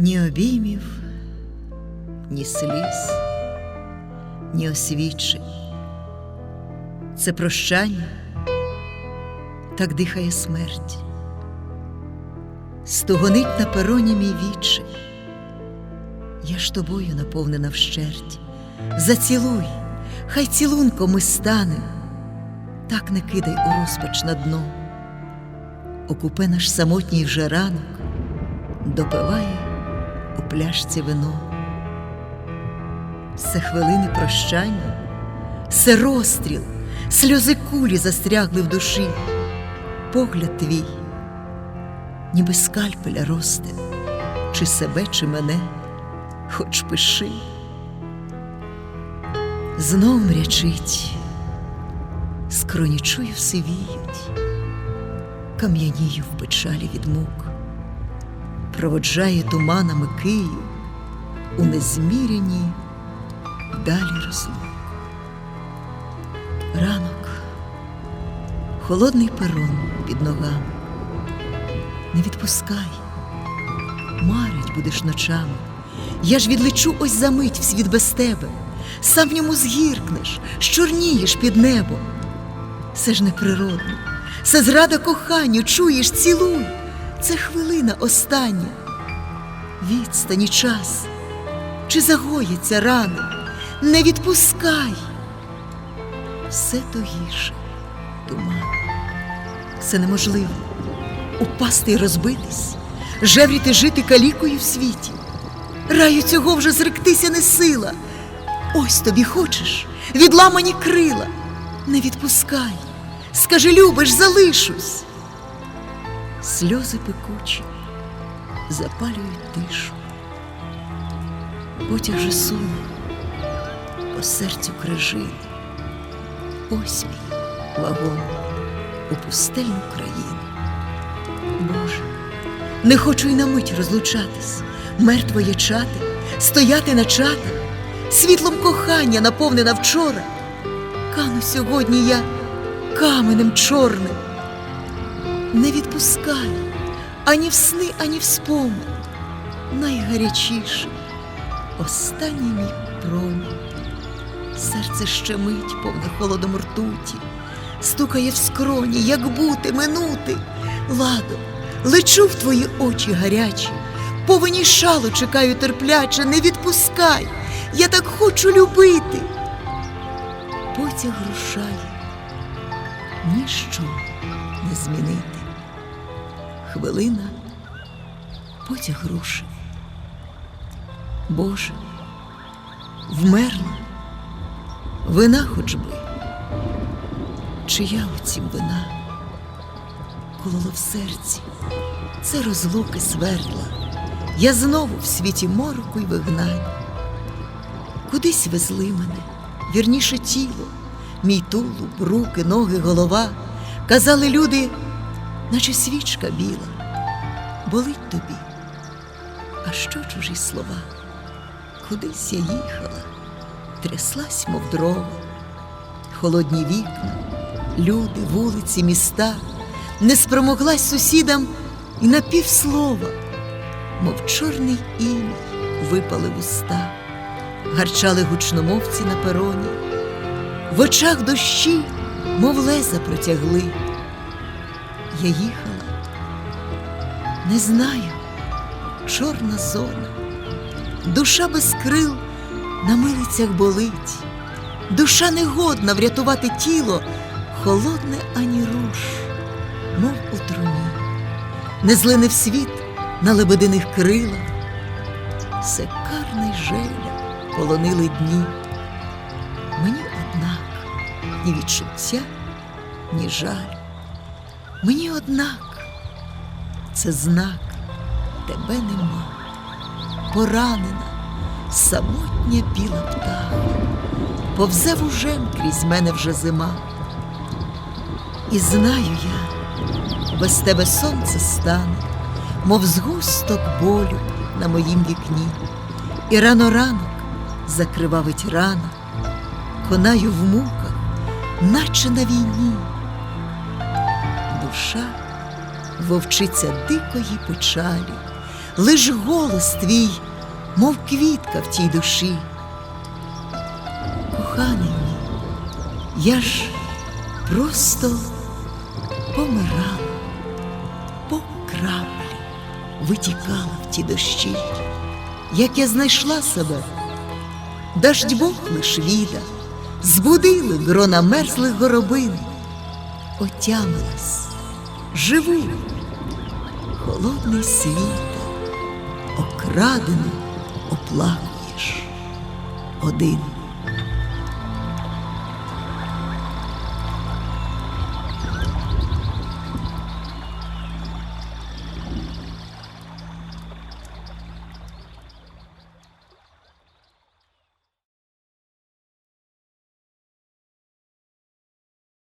Ні обіймів, ні сліз, ні освідчень. Це прощання, так дихає смерть. Стогонить на пероні мій відчай. Я ж тобою наповнена вщерть. Зацілуй, хай цілунком ми станем, так не кидай у розпач на дно. Окупе наш самотній вже ранок, допиває у пляшці вино. Все хвилини прощання, все розстріл, сльози кулі застрягли в душі, погляд твій, ніби скальпеля росте, чи себе, чи мене, хоч пиши. Знов мрячить, скроні чую сивіють, кам'янію в печалі від мук, проводжає туманами Київ у незміряні далі розлук. Ранок, холодний перон під ногами. Не відпускай, марить будеш ночами. Я ж відлечу ось за мить в світ без тебе, сам в ньому згіркнеш, щорнієш під небом. Це ж неприродно, це зрада коханню, чуєш, цілуй, це хвилина остання. Відстані час, чи загоїться рани, не відпускай. Все то туман. Це неможливо упасти і розбитись, жевріти жити калікою в світі. Раю цього вже зректися не сила. Ось тобі хочеш, відламані крила. Не відпускай, скажи, любиш, залишусь. Сльози пекучі запалюють тишу. Потяг же суне по серцю крижини. Ось мій вагон у пустельну країну. Боже, не хочу й на мить розлучатись, мертвоє чати, стояти на чатах, світлом кохання наповнена вчора. Кану сьогодні я каменем чорним. Не відпускай ані в сни, ані в спомин. Найгарячіше, останній мій промінь. Серце щемить, повне холодом ртуті, стукає в скроні, як бути, минути. Ладо, лечу в твої очі гарячі, повені шалу чекаю терпляче, не відпускай, я так хочу любити. Потяг рушає, ніщо не змінити. Хвилина, потяг рушив. Боже, вмерла, вина хоч би, чия у цім вина? кололо в серці, це розлуки свердла. Я знову в світі мороку й вигнань. Кудись везли мене, вірніше тіло, мій тулуб, руки, ноги, голова. Казали люди, наче свічка біла, болить тобі. А що чужі слова? Кудись я їхала, тряслась, мов дрова, холодні вікна, люди, вулиці, міста не спромоглась сусідам і на півслова, мов чорний іній випали вуста, гарчали гучномовці на пероні, в очах дощі, мов леза протягли. Я їхала, не знаю, чорна зона, душа без крил на милицях болить, душа не годна врятувати тіло, холодне ані руш мов у труні, не злинив світ на лебединих крилах, все карне й желя полонили дні. Мені однак ні відчуття, ні жаль. Мені однак це знак тебе нема, поранена, самотня біла птаха, повзе вужем крізь мене вже зима. І знаю я без тебе сонце стане, мов згусток болю на моїм вікні, і рано ранок закривавить рана, конаю в муках, наче на війні. Душа вовчиця дикої печалі, лиш голос твій, мов квітка в тій душі. Коханий мій, я ж просто помирала, по краплі витікала в ті дощі. Як я знайшла себе, дождь Бог лиш віда, збудили грона мерзлих горобин, отямилась, живу, холодний світ, окрадено оплакуєш один.